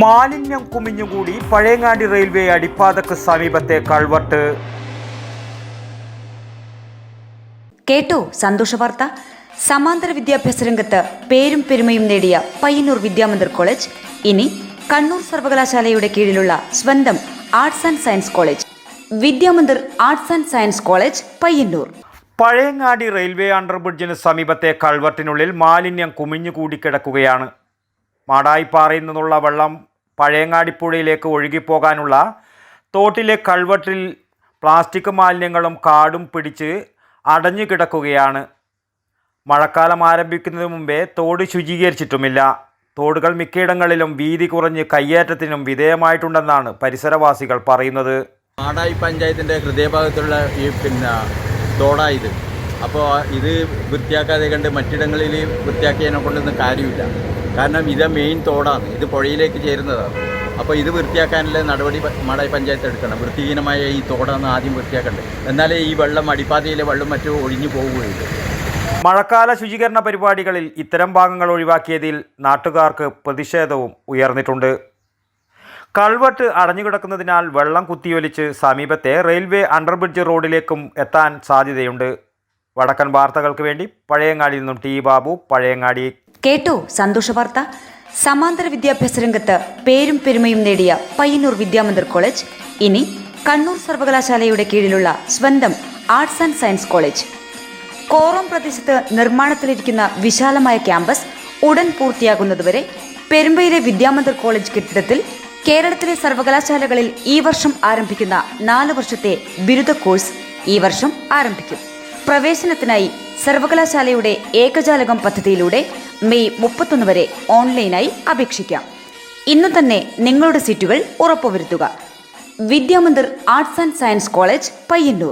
മാലിന്യം കുമിഞ്ഞുകൂടി പഴയങ്ങാടി റെയിൽവേ അടിപ്പാതക്ക് സമീപത്തെ കൾവട്ട്. കേട്ടോ സന്തോഷ വാർത്ത. സമാന്തര വിദ്യാഭ്യാസ രംഗത്ത് പേരും പെരുമയും നേടിയ പയ്യന്നൂർ വിദ്യാമന്ദിർ കോളേജ്. ഇനി കണ്ണൂർ സർവകലാശാലയുടെ കീഴിലുള്ള സ്വന്തം arts and science college. Vidyamandir arts and science college Payyanur. Pazhayangadi railway അണ്ടർബ്രിഡ്ജിന് സമീപത്തെ കൾവട്ടിനുള്ളിൽ മാലിന്യം കുമിഞ്ഞുകൂടി കിടക്കുകയാണ്. മാടായിപ്പാറയിൽ നിന്നുള്ള വെള്ളം പഴയങ്ങാടിപ്പുഴയിലേക്ക് ഒഴുകിപ്പോകാനുള്ള തോട്ടിലെ കൾവട്ടിൽ പ്ലാസ്റ്റിക് മാലിന്യങ്ങളും കാടും പിടിച്ച് അടഞ്ഞു കിടക്കുകയാണ്. മഴക്കാലം ആരംഭിക്കുന്നതിന് മുമ്പേ തോട് ശുചീകരിച്ചിട്ടുമില്ല. തോടുകൾ മിക്കയിടങ്ങളിലും വീതി കുറഞ്ഞ് കയ്യേറ്റത്തിനും വിധേയമായിട്ടുണ്ടെന്നാണ് പരിസരവാസികൾ പറയുന്നത്. മാടായി പഞ്ചായത്തിന്റെ ഹൃദയഭാഗത്തുള്ള ഈ പിന്നെ തോടായത് അപ്പോൾ ഇത് വൃത്തിയാക്കാതെ കണ്ട് മറ്റിടങ്ങളിൽ വൃത്തിയാക്കിയതിനെ കൊണ്ടൊന്നും കാര്യമില്ല. കാരണം ഇത് മെയിൻ തോടാണ്. ഇത് പുഴയിലേക്ക് ചേരുന്നതാണ്. അപ്പോൾ ഇത് വൃത്തിയാക്കാനുള്ള നടപടി മടായി പഞ്ചായത്ത് എടുക്കണം. വൃത്തിഹീനമായ ഈ തോടാണ് ആദ്യം വൃത്തിയാക്കേണ്ടത്. എന്നാലേ ഈ വെള്ളം അടിപ്പാതയിലെ വെള്ളം മറ്റും ഒഴിഞ്ഞു പോവുകയുള്ളൂ. മഴക്കാല ശുചീകരണ പരിപാടികളിൽ ഇത്തരം ഭാഗങ്ങൾ ഒഴിവാക്കിയതിൽ നാട്ടുകാർക്ക് പ്രതിഷേധവും ഉയർന്നിട്ടുണ്ട്. കൾവട്ട് അടഞ്ഞുകിടക്കുന്നതിനാൽ വെള്ളം കുത്തിയൊലിച്ച് സമീപത്തെ റെയിൽവേ അണ്ടർബ്രിഡ്ജ് റോഡിലേക്കും എത്താൻ സാധ്യതയുണ്ട്. വടക്കൻ വാർത്തകൾക്ക് വേണ്ടി പഴയങ്ങാടിയിൽ നിന്നും ടി. ബാബു പഴയങ്ങാടി കേട്ടോ സന്തോഷ വാർത്ത. സമാന്തര വിദ്യാഭ്യാസ രംഗത്ത് പേരും പെരുമയും നേടിയ പയ്യന്നൂർ വിദ്യാമന്ദിർ കോളേജ്. ഇനി കണ്ണൂർ സർവകലാശാലയുടെ കീഴിലുള്ള സ്വന്തം ആർട്സ് ആൻഡ് സയൻസ് കോളേജ്. കോറം പ്രദേശത്ത് നിർമ്മാണത്തിലിരിക്കുന്ന വിശാലമായ ക്യാമ്പസ് ഉടൻ പൂർത്തിയാകുന്നതുവരെ പെരുമ്പയിലെ വിദ്യാമന്ദിർ കോളേജ് കെട്ടിടത്തിൽ കേരളത്തിലെ സർവകലാശാലകളിൽ ഈ വർഷം ആരംഭിക്കുന്ന നാല് വർഷത്തെ ബിരുദ കോഴ്സ് ഈ വർഷം ആരംഭിക്കും. പ്രവേശനത്തിനായി സർവകലാശാലയുടെ ഏകജാലകം പദ്ധതിയിലൂടെ മെയ് മുപ്പത്തൊന്ന് വരെ ഓൺലൈനായി അപേക്ഷിക്കാം. ഇന്ന് തന്നെ നിങ്ങളുടെ സീറ്റുകൾ ഉറപ്പുവരുത്തുക. Vidyamandir arts and science college Payyanur.